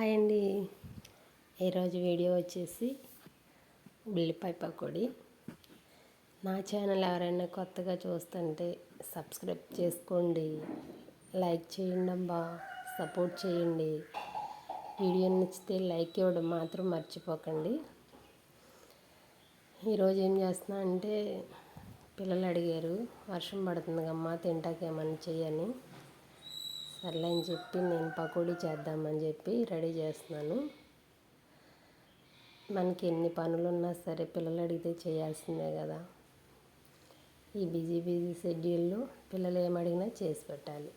Hi అండి. ఈరోజు video వచ్చేసి ఉల్లిపాయ పకోడీ. నా ఛానల్ ఎవరైనా కొత్తగా చూస్తుంటే సబ్స్క్రైబ్ చేసుకోండి. లైక్ చేయండి అబ్బా. సపోర్ట్ చేయండి. వీడియో నచ్చితే లైక్ ఇవ్వడం మాత్రం మర్చిపోకండి. ఈరోజు ఏం చేస్తున్నా అంటే పిల్లలు అడిగారు వర్షం పడుతుంది అమ్మా తింటాకేమని చేయని సర్లే అని చెప్పి నేను పకోడీ చేద్దామని చెప్పి రెడీ చేస్తున్నాను. మనకి ఎన్ని పనులు ఉన్నా సరే పిల్లలు అడిగితే చేయాల్సిందే కదా. ఈ బిజీ బిజీ షెడ్యూల్లో పిల్లలు ఏమడిగినా చేసి పెట్టాలి.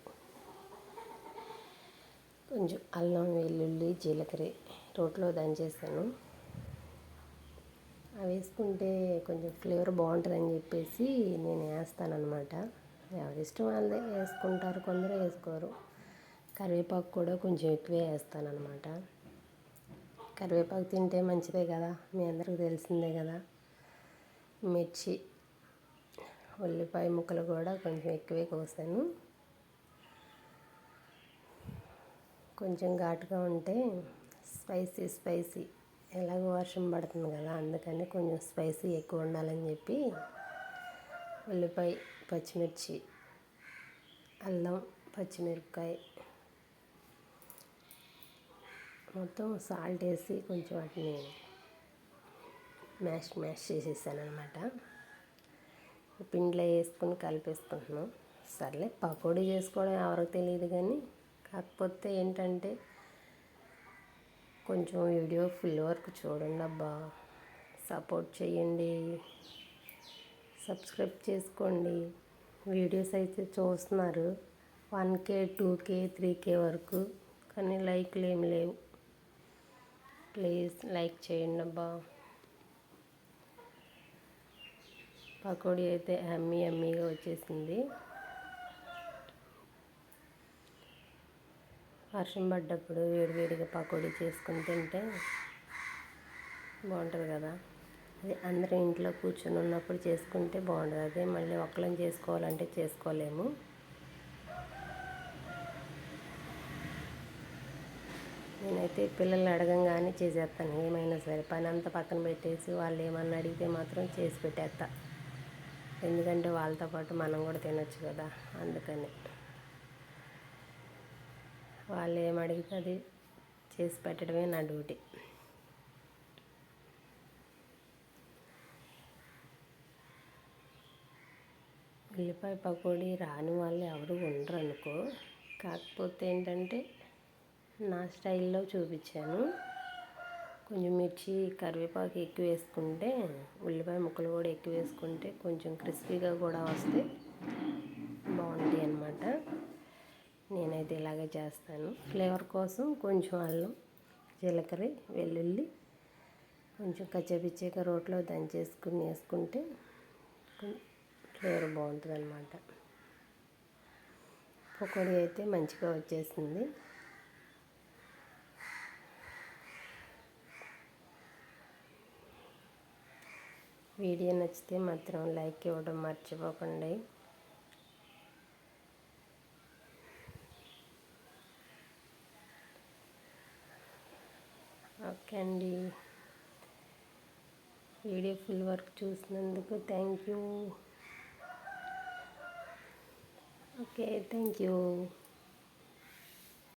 కొంచెం అల్లం వెల్లుల్లి జీలకర్ర రోట్లో దంచేసాను అవి వేసుకుంటే కొంచెం ఫ్లేవర్ బాగుంటుందని చెప్పేసి నేను వేస్తాను అనమాట ఎవరి ఇష్టం వాళ్ళదే వేసుకుంటారు కొందరు వేసుకోరు. కరివేపాకు కూడా కొంచెం ఎక్కువే వేస్తాను అనమాట కరివేపాకు తింటే మంచిదే కదా మీ అందరికీ తెలిసిందే కదా. మిర్చి ఉల్లిపాయ ముక్కలు కూడా కొంచెం ఎక్కువే కోసాను. కొంచెం ఘాటుగా ఉంటే స్పైసీ స్పైసీ. ఎలాగో వర్షం పడుతుంది కదా అందుకని కొంచెం స్పైసీ ఎక్కువ ఉండాలని చెప్పి ఉల్లిపాయ పచ్చిమిర్చి అల్లం పచ్చిమిరపకాయ మొత్తం సాల్ట్ వేసి కొంచెం వాటిని మ్యాష్ మ్యాష్ చేసేసాను అనమాట పిండిలో వేసుకుని కలిపేసుకుంటున్నాం. సర్లే పకోడీ చేసుకోవడం ఎవరికి తెలియదు కానీ కాకపోతే ఏంటంటే కొంచెం వీడియో ఫుల్ వర్క్ చూడండి అబ్బా. సపోర్ట్ చేయండి. సబ్స్క్రైబ్ చేసుకోండి. వీడియోస్ అయితే చూస్తున్నారు. One K two K three K వరకు. కానీ లైక్లు ఏమి లేవు. ప్లీజ్ లైక్ చేయండి అబ్బా. పకోడీ అయితే అమ్మీ అమ్మీగా వచ్చేసింది. వర్షం పడ్డప్పుడు వేడివేడిగా పకోడీ చేసుకుని తింటే బాగుంటుంది కదా. అది అందరూ ఇంట్లో కూర్చొని ఉన్నప్పుడు చేసుకుంటే బాగుంటుంది. అదే మళ్ళీ ఒక్కళ్ళని చేసుకోవాలంటే చేసుకోలేము. నేనైతే పిల్లల్ని అడగంగానే చేసేస్తాను. ఏమైనా సరే పని అంతా పక్కన పెట్టేసి వాళ్ళు ఏమన్నా అడిగితే మాత్రం చేసి పెట్టేస్తా. ఎందుకంటే వాళ్ళతో పాటు మనం కూడా తినొచ్చు కదా అందుకని. వాళ్ళు ఏం అడిగితే అది చేసి పెట్టడమే నా డ్యూటీ. ఉల్లిపాయ పకోడీ రాని వాళ్ళు ఎవరు ఉండరు అనుకో కాకపోతే ఏంటంటే నా స్టైల్లో చూపించాను. కొంచెం మిర్చి కరివేపాకు ఎక్కువ వేసుకుంటే ఉల్లిపాయ ముక్కలు కూడా ఎక్కువ వేసుకుంటే కొంచెం క్రిస్పీగా కూడా వస్తే బాగుంటాయి అన్నమాట. నేనైతే ఇలాగే చేస్తాను. ఫ్లేవర్ కోసం కొంచెం అల్లం జీలకర్ర వెల్లుల్లి కొంచెం కచ్చపిచ్చాక రోట్లో దంచేసుకుని వేసుకుంటే ఫ్లేవర్ బాగుంటుంది అనమాట పకోడీ అయితే మంచిగా వచ్చేసింది. వీడియో నచ్చితే మాత్రం లైక్ ఇవ్వడం మర్చిపోకండి. ఓకే అండి. వీడియో ఫుల్ వర్క్ చూసినందుకు thank you. Okay thank you.